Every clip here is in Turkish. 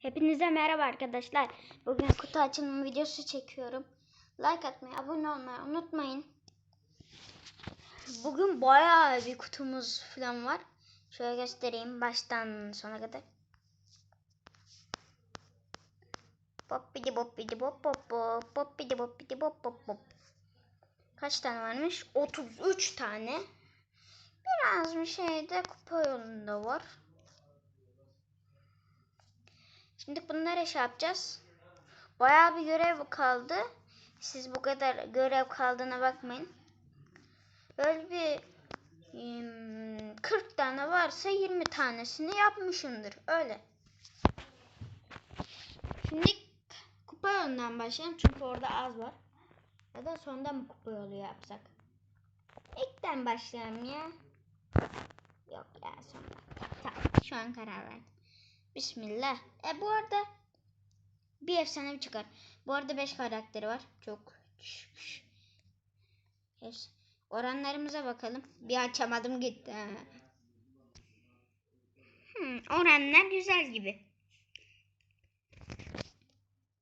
Hepinize merhaba arkadaşlar. Bugün kutu açılımı videosu çekiyorum. Like atmayı, abone olmayı unutmayın. Bugün bayağı bir kutumuz falan var. Şöyle göstereyim baştan sona kadar. Poppidi poppidi pop pop pop poppidi poppidi pop pop pop. Kaç tane varmış? 33 tane. Biraz bir şey de kupa yolunda var. Şimdi bunları şey yapacağız. Bayağı bir görev kaldı. Siz bu kadar görev kaldığına bakmayın. Böyle bir hmm, 40 tane varsa 20 tanesini yapmışımdır. Öyle. Şimdi kupa yolundan başlayalım. Çünkü orada az var. Ya da sonda mı kupa yolu yapsak? İlkten başlayalım ya. Yok ya sonda. Tamam şu an karar verdim. Bismillah. E bu arada bir efsanevi çıkar. Bu arada 5 karakteri var. Çok düşük. Yes. Oranlarımıza bakalım. Bir açamadım gitti. Hmm, oranlar güzel gibi.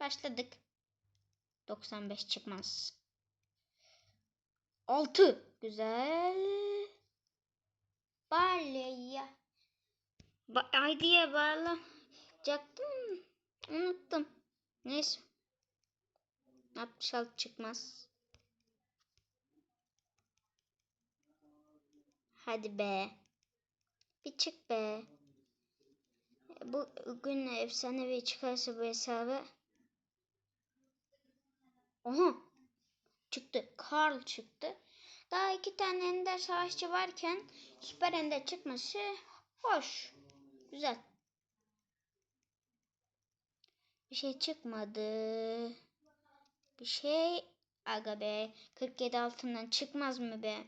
Başladık. 95 çıkmaz. 6. Güzel. Balya. Ba ID'ye bağlayacaktım. Unuttum. Neyse. 66 çıkmaz. Hadi be. Bir çık be. Bu gün efsanevi çıkarsa bu hesabı. Oha. Çıktı. Karl çıktı. Daha iki tane ender savaşçı varken süper ender çıkması hoş. Güzel. Bir şey çıkmadı. Bir şey aga be 47 altından çıkmaz mı be?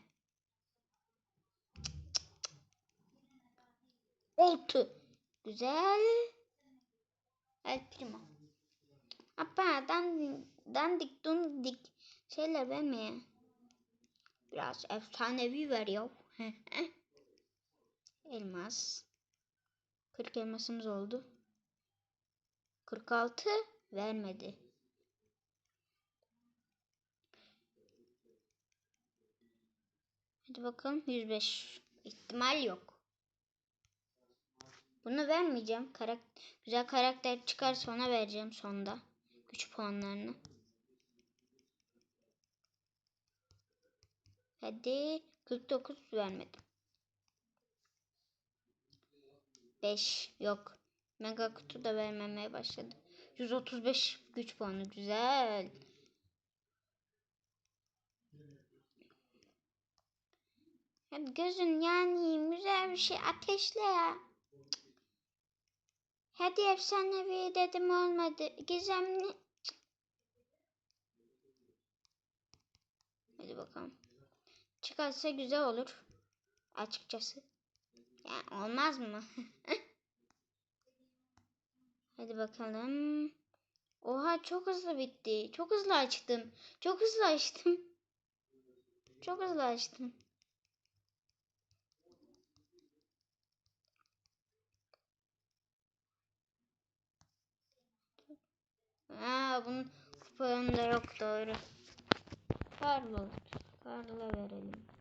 Oltu. Güzel. El primo. Apa dandik, dandik dundik şeyler vermeye. Biraz efsanevi ver ya. Elmas. 40 elmasımız oldu. 46 vermedi. Hadi bakalım 105. İhtimal yok. Bunu vermeyeceğim. Karak güzel karakter çıkarsa ona vereceğim sonda. Güç puanlarını. Hadi 49 vermedim. 5 yok. Mega kutu da vermemeye başladı. 135 güç puanı güzel. Hadi gözün yani güzel bir şey ateşle ya. Hadi efsanevi dedim olmadı. Gizemli. Hadi bakalım. Çıkarsa güzel olur. Açıkçası. Ya olmaz mı? Hadi bakalım. Oha çok hızlı bitti. Çok hızlı açtım. Çok hızlı açtım. Çok hızlı açtım. Aa bunun kuponunda yok doğru. Carlos. Carl'a verelim.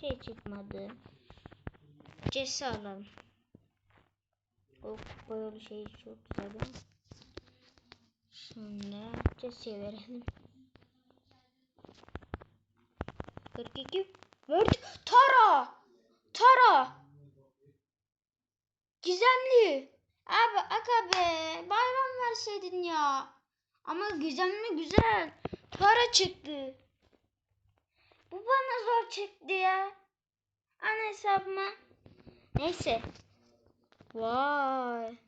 Şey çıkmadı. Cesi alalım. O böyle şey çok güzel? Şimdi Jesse'ye verelim. 42 Verdi. Tara! Tara! Gizemli. Abi aga be. Bayram verseydin ya. Ama gizemli güzel. Tara çıktı. Bu bana zor çıktı ya. Ana hesabıma. Neyse. Vay.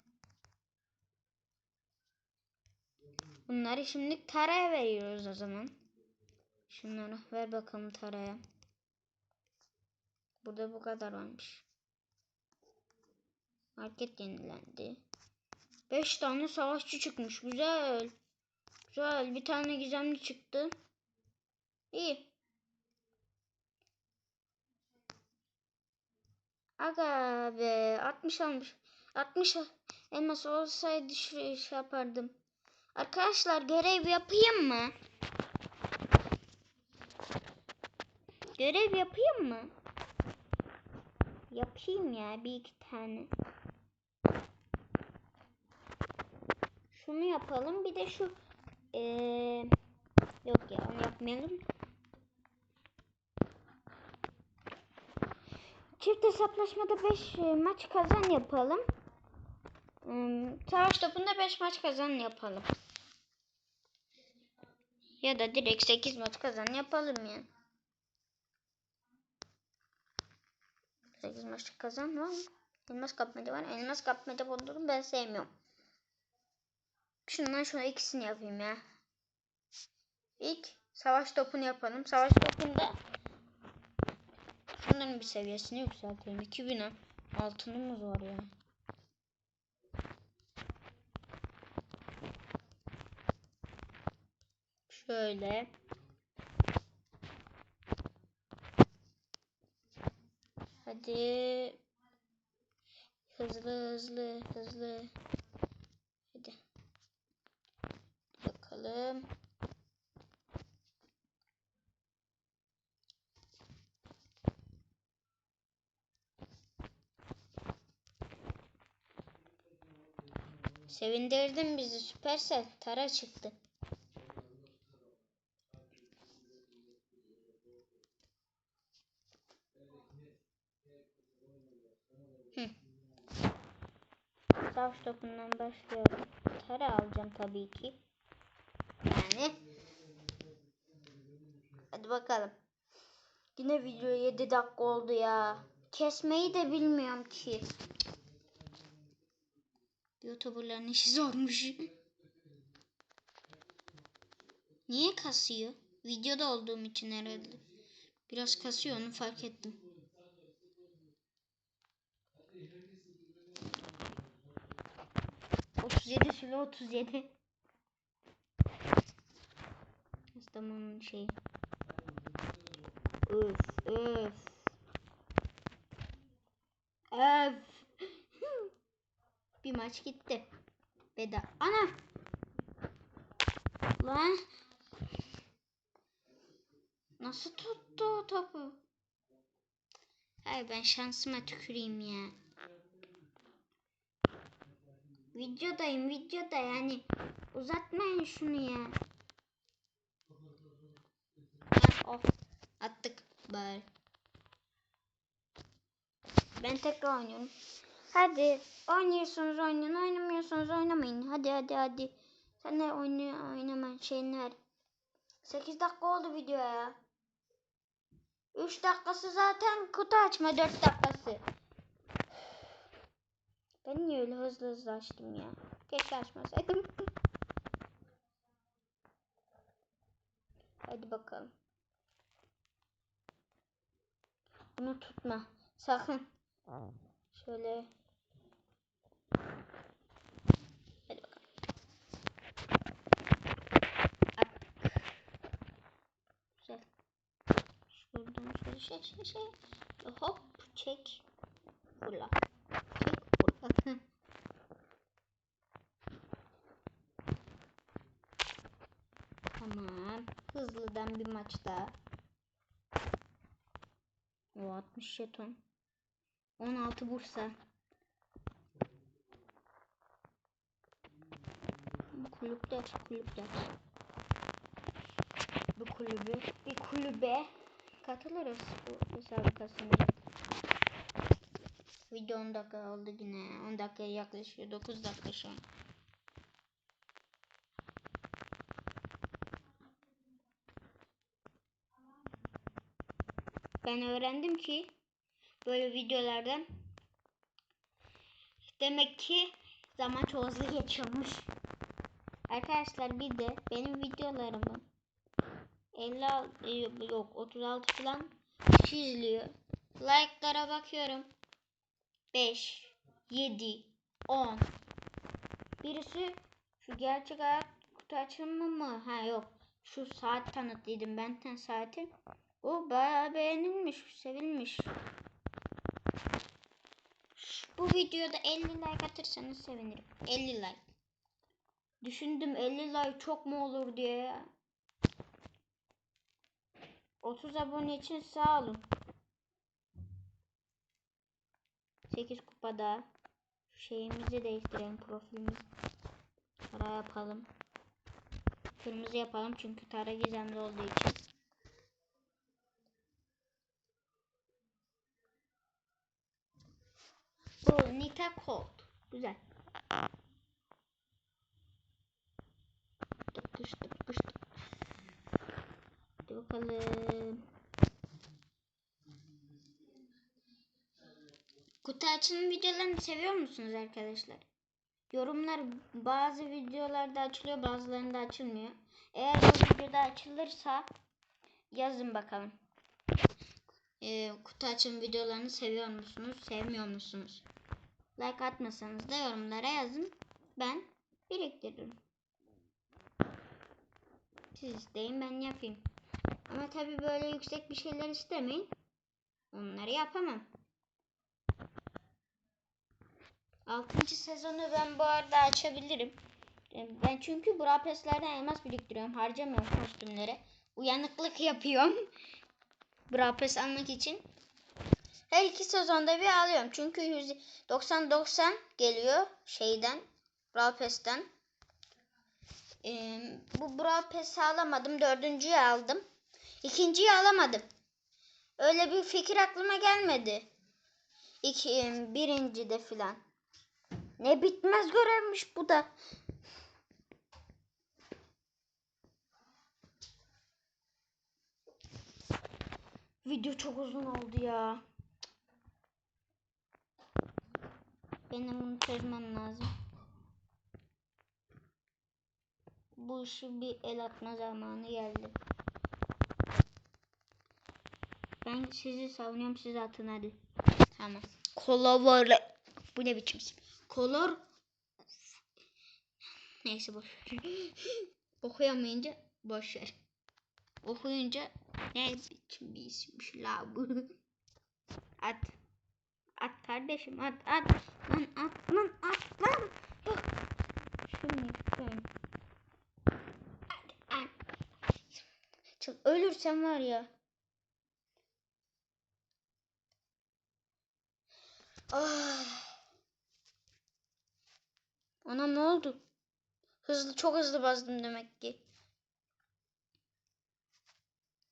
Bunları şimdi Tara'ya veriyoruz o zaman. Şunları ver bakalım Tara'ya. Burada bu kadar varmış. Market yenilendi. 5 tane savaşçı çıkmış. Güzel. Güzel. Bir tane gizemli çıktı. İyi. Aga be 60 almış. 60 Elmas olsaydı şey yapardım. Arkadaşlar görev yapayım mı? Görev yapayım mı? Yapayım ya bir iki tane. Şunu yapalım. Bir de şu eee yok ya onu yapmayalım. Çift hesaplaşmada 5 maç kazan yapalım. Hmm, savaş topunda 5 maç kazan yapalım. Ya da direkt 8 maç kazan yapalım yani. 8 maç kazan var mı? Elmas kapmaca var. Elmas kapmaca bulurum ben sevmiyorum. Şundan şuna ikisini yapayım ya. İlk savaş topunu yapalım. Savaş topunda şunların bir seviyesini yükseltelim. 2000 altınımız var ya. Şöyle. Hadi. Hızlı hızlı hızlı. Hadi. Bakalım. Sevindirdin bizi Süpersel. Tara çıktı. Savaş topundan başlıyorum. Tara alacağım tabii ki. Yani. Hadi bakalım. Yine video 7 dakika oldu ya. Kesmeyi de bilmiyorum ki. Youtuberların işi zormuş. Niye kasıyor? Videoda olduğum için herhalde. Biraz kasıyor onu fark ettim. Otuz yedi şöyle otuz yedi. İstanbul'un şey. Öf. Öf. Bir maç gitti. Beda. Ana. Lan. Nasıl tuttu o topu? Hayır ben şansıma tüküreyim ya. Videodayım videoda yani. Uzatmayın şunu ya. Of. Attık bari. Ben tekrar oynuyorum. Hadi oynuyorsunuz oynayın oynamıyorsunuz oynamayın. Hadi hadi hadi. Sen de oynuyor oynama şeyini ver. 8 dakika oldu video ya. 3 dakikası zaten kutu açma 4 dakikası. Ben niye öyle hızlı hızlı açtım ya? Keşke açmasaydım. Hadi bakalım. Bunu tutma. Sakın. Şöyle. Hadi bakalım. Güzel. Şuradan şöyle şey şey şey. Hop çek. Fırla. Çek fırla. tamam. Hızlıdan bir maç daha. O 60 jeton. 16 Bursa. Bu kulüpler, kulüpler. Bu kulübü, bir kulübe katılırız bu müsabakasında. Video 10 dakika oldu yine. 10 dakikaya yaklaşıyor. 9 dakika şu an. Ben öğrendim ki böyle videolardan demek ki zaman çok hızlı geçiyormuş. Arkadaşlar bir de benim videolarımı 50 e, yok 36 falan kişi izliyor. Like'lara bakıyorum. 5 7 10 Birisi şu gerçek hayat kutu açılımı mı? Ha yok. Şu saat tanıtlıydım benden saati. O bayağı beğenilmiş, sevilmiş. Bu videoda 50 like atırsanız sevinirim. 50 like. Düşündüm 50 like çok mu olur diye ya. 30 abone için sağ olun. 8 kupada şeyimizi değiştirelim profilimizi. Tara yapalım. Kırmızı yapalım çünkü tara gizemli olduğu için. Bu Nita Cold. Güzel. Tıpkış tıpkış. Hadi bakalım. Kutu açılım videolarını seviyor musunuz arkadaşlar? Yorumlar bazı videolarda açılıyor bazılarında açılmıyor. Eğer bu videoda açılırsa yazın bakalım. Ee, kutu açılım videolarını seviyor musunuz? Sevmiyor musunuz? Like atmasanız da yorumlara yazın. Ben biriktiririm. Siz isteyin ben yapayım. Ama tabi böyle yüksek bir şeyler istemeyin. Onları yapamam. 6. sezonu ben bu arada açabilirim. E, Ben çünkü Brawl Pass'lerden elmas biriktiriyorum. Harcamıyorum kostümlere. Uyanıklık yapıyorum. Brawl Pass almak için. Her iki sezonda bir alıyorum. Çünkü 90-90 geliyor şeyden. Brawl Pass'ten. Ee, bu Brawl Pass'i alamadım. Dördüncüyü aldım. İkinciyi alamadım. Öyle bir fikir aklıma gelmedi. İki, birinci de filan. Ne bitmez görevmiş bu da. Video çok uzun oldu ya. Benim bunu çözmem lazım. Bu işi bir el atma zamanı geldi. Ben sizi savunuyorum siz atın hadi. Tamam. Kola var. Bu ne biçim? Kolor. Neyse boş. Okuyamayınca boş ver. Okuyunca ne biçim bir isimmiş la bu. At. At kardeşim at at. Lan at lan at lan. At at. Çok ölürsem var ya. Ah. Ona ne oldu? Hızlı çok hızlı bazdım demek ki.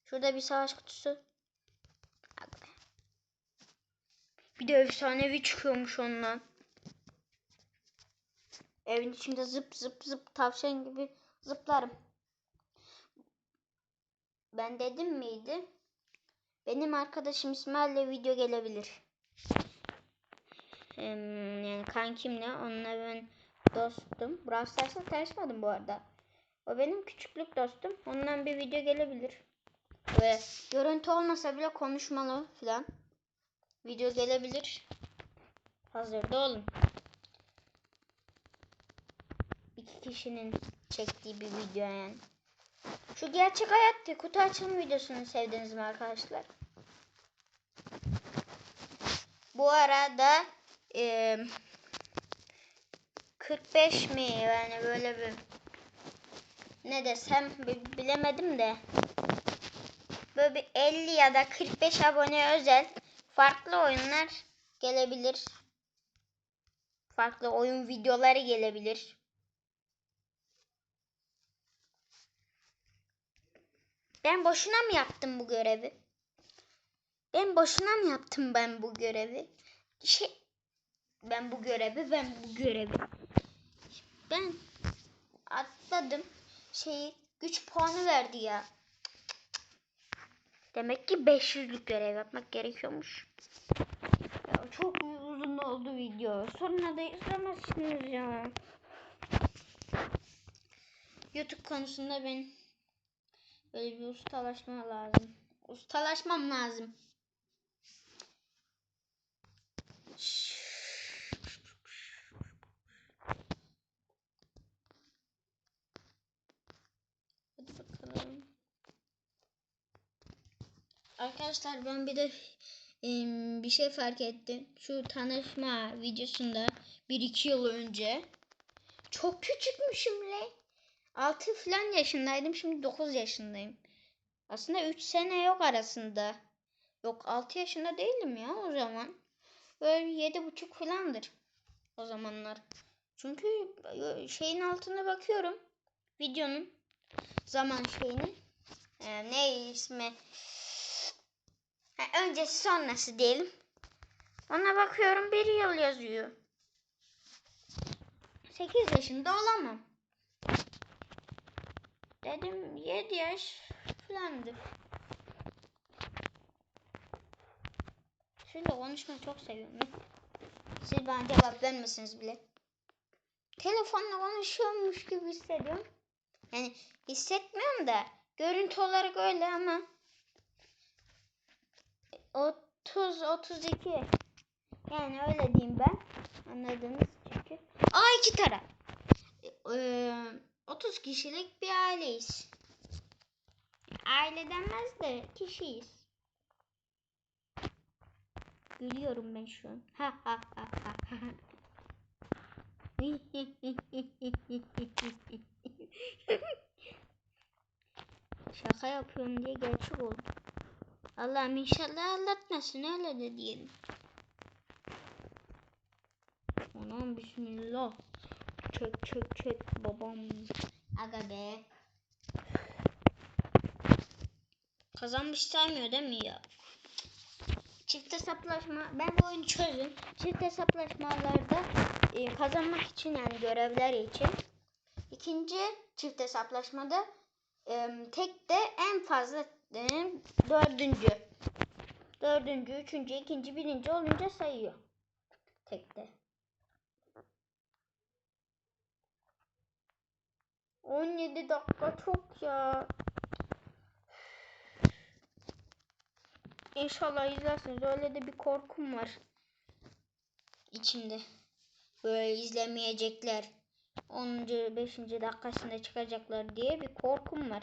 Şurada bir savaş kutusu. Bir de efsanevi çıkıyormuş ondan. Evin içinde zıp zıp zıp tavşan gibi zıplarım. Ben dedim miydi? Benim arkadaşım İsmail'le video gelebilir. Hem, yani kankimle onunla ben dostum. Brawl Stars'la tanışmadım bu arada. O benim küçüklük dostum. Ondan bir video gelebilir. Ve görüntü olmasa bile konuşmalı falan. Video gelebilir. Hazırda olun. İki kişinin çektiği bir video yani. Şu gerçek hayatta kutu açılım videosunu sevdiniz mi arkadaşlar? Bu arada e, 45 mi yani böyle bir ne desem bilemedim de 50 ya da 45 abone özel farklı oyunlar gelebilir. Farklı oyun videoları gelebilir. Ben boşuna mı yaptım bu görevi? Ben boşuna mı yaptım ben bu görevi? Şey ben bu görevi, ben bu görevi. Ben atladım. Şeyi güç puanı verdi ya. Demek ki 500'lük görev yapmak gerekiyormuş. Ya çok uzun oldu video. Sonra da izlemezsiniz ya. YouTube konusunda ben böyle bir ustalaşma lazım. Ustalaşmam lazım. Hadi bakalım. Arkadaşlar ben bir de em, bir şey fark ettim. Şu tanışma videosunda 1-2 yıl önce çok küçükmüşüm le. 6 falan yaşındaydım. Şimdi 9 yaşındayım. Aslında 3 sene yok arasında. Yok 6 yaşında değilim ya o zaman. Böyle yedi buçuk falandır o zamanlar. Çünkü e, şeyin altına bakıyorum. Videonun zaman şeyinin. Ee, ne ismi? Ha, öncesi sonrası diyelim. Ona bakıyorum bir yıl yazıyor. 8 yaşında olamam. Dedim 7 yaş falandır. Şöyle konuşmayı çok seviyorum. Siz bana cevap vermesiniz bile. Telefonla konuşuyormuş gibi hissediyorum. Yani hissetmiyorum da görüntü olarak öyle ama 30 32 yani öyle diyeyim ben. Anladınız çünkü. Aa iki taraf. Ee, 30 kişilik bir aileyiz. Aile denmez de kişiyiz. Gülüyorum ben şu an. Ha ha ha ha. Şaka yapıyorum diye gerçek oldu. Allah'ım inşallah anlatmasın öyle de diyelim. Anam bismillah. Çek çek çek babam. Aga be. Kazanmış saymıyor değil mi ya? Çift hesaplaşma. Ben bu oyunu çözdüm. Çift hesaplaşmalarda e, kazanmak için yani görevler için. İkinci çift hesaplaşmada e, tek de en fazla e, dördüncü. Dördüncü, üçüncü, ikinci, birinci olunca sayıyor. Tekte. 17 dakika çok ya. İnşallah izlersiniz. Öyle de bir korkum var. içimde. Böyle izlemeyecekler. 10. 5. dakikasında çıkacaklar diye bir korkum var.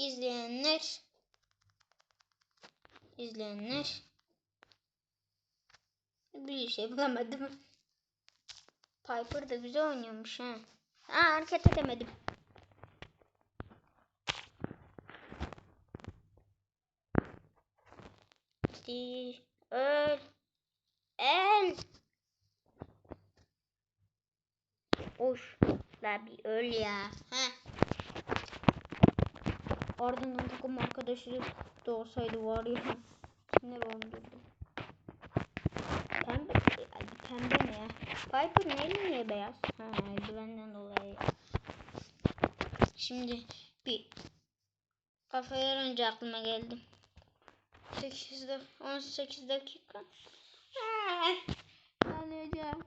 İzleyenler izleyenler bir şey bulamadım. Piper da güzel oynuyormuş ha. Aa hareket edemedim. Değil. Öl. El. Oş. La bir öl ya. Ha. Ardından takım arkadaşı da olsaydı var ya. Sinir olurdu. Pembe, pembe ne ya? Piper ne niye beyaz? Ha, eldivenden dolayı. Şimdi bir kafaya önce aklıma geldi. 8 dakika, 18 dakika. Ah, Ağlayacağım.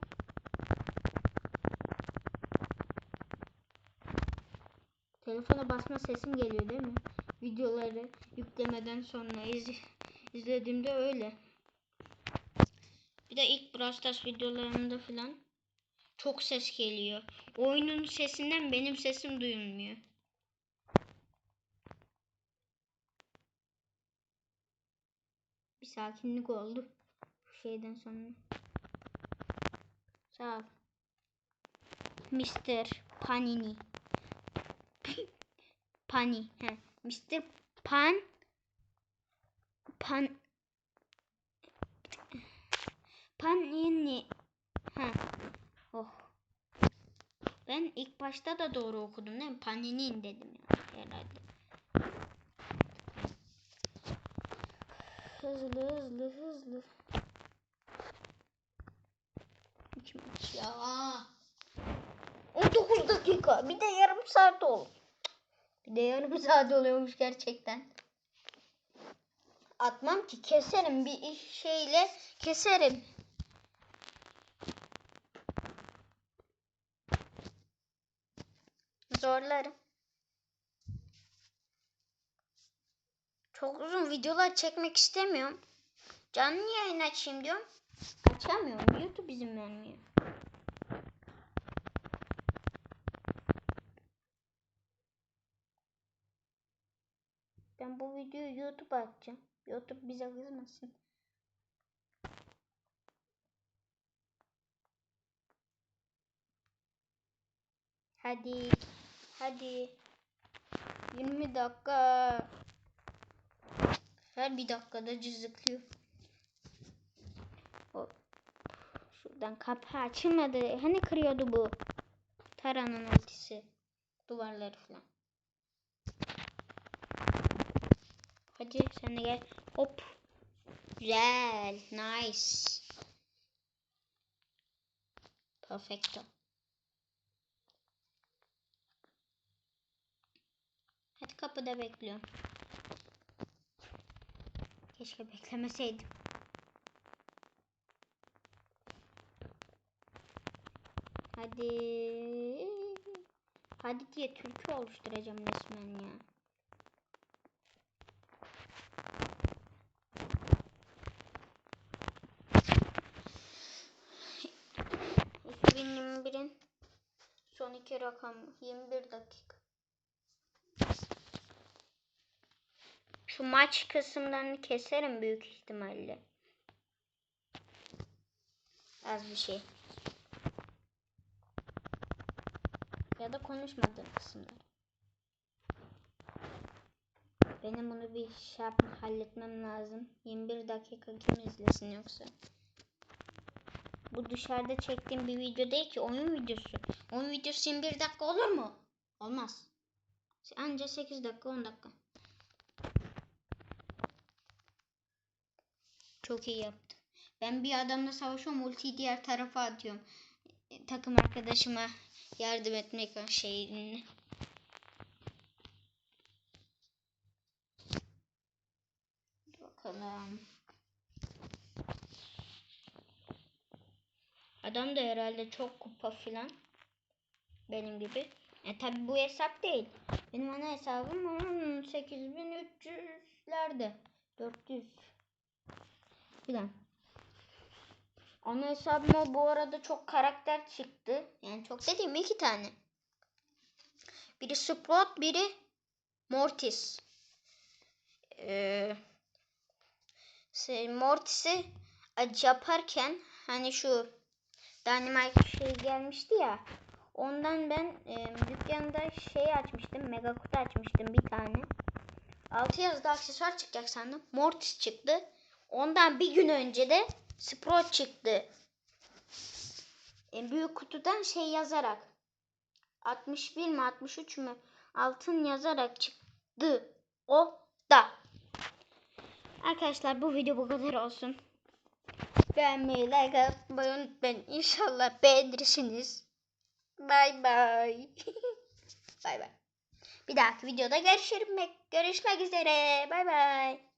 Telefona basma sesim geliyor değil mi? Videoları yüklemeden sonra iz, izlediğimde öyle. Bir de ilk Brawl Stars videolarımda falan çok ses geliyor. Oyunun sesinden benim sesim duyulmuyor. Bir sakinlik oldu. Bu şeyden sonra. Sağ ol. Mr. Panini. Pani. He. Mr. Pan. Pan. Panini. Ha. Oh. Ben ilk başta da doğru okudum değil mi? Paninin dedim ya herhalde. Hızlı hızlı hızlı. Ya. 19 dakika. Bir de yarım saat ol. Bir de yarım saat oluyormuş gerçekten. Atmam ki keserim bir şeyle keserim. Zorlarım. Çok uzun videolar çekmek istemiyorum. Canlı yayın açayım diyorum. Açamıyorum. YouTube izin vermiyor. Ben bu videoyu YouTube'a atacağım. YouTube bize kızmasın. Hadi. Hadi. 20 dakika. Her bir dakikada cızıklıyor. Şuradan kapı açılmadı. Hani kırıyordu bu? Taranın ultisi. Duvarları falan. Hadi sen de gel. Hop. Güzel. Nice. Perfecto. Hadi kapıda bekliyorum. Keşke beklemeseydim. Hadi. Hadi diye türkü oluşturacağım resmen ya. İki rakamı 21 dakika. Şu maç kısımlarını keserim büyük ihtimalle. Az bir şey. Ya da konuşmadığım kısımlar. Benim bunu bir şey yapma, halletmem lazım. 21 dakika kim izlesin yoksa. Bu dışarıda çektiğim bir video değil ki oyun videosu. Oyun videosu 21 dakika olur mu? Olmaz. Anca 8 dakika 10 dakika. Çok iyi yaptı. Ben bir adamla savaşıyorum ultiyi diğer tarafa atıyorum. E, Takım arkadaşıma yardım etmek şeyini. Bakalım. Adam da herhalde çok kupa filan. Benim gibi. E tabi bu hesap değil. Benim ana hesabım onun 8300'lerde. 400 filan. Ana hesabıma bu arada çok karakter çıktı. Yani çok dediğim iki tane. Biri Sprout, biri Mortis. Ee, şey, Mortis'i yaparken hani şu Dynamite şey gelmişti ya. Ondan ben e, dükkanda şey açmıştım. Mega kutu açmıştım bir tane. 6 yazıda aksesuar çıkacak sandım. Mortis çıktı. Ondan bir gün önce de Sprout çıktı. E, büyük kutudan şey yazarak 61 mi 63 mü altın yazarak çıktı. O da. Arkadaşlar bu video bu kadar olsun. Beğenmeyi, like atmayı unutmayın. İnşallah beğenirsiniz. Bay bay. bay bay. Bir dahaki videoda görüşmek, görüşmek üzere. Bay bay.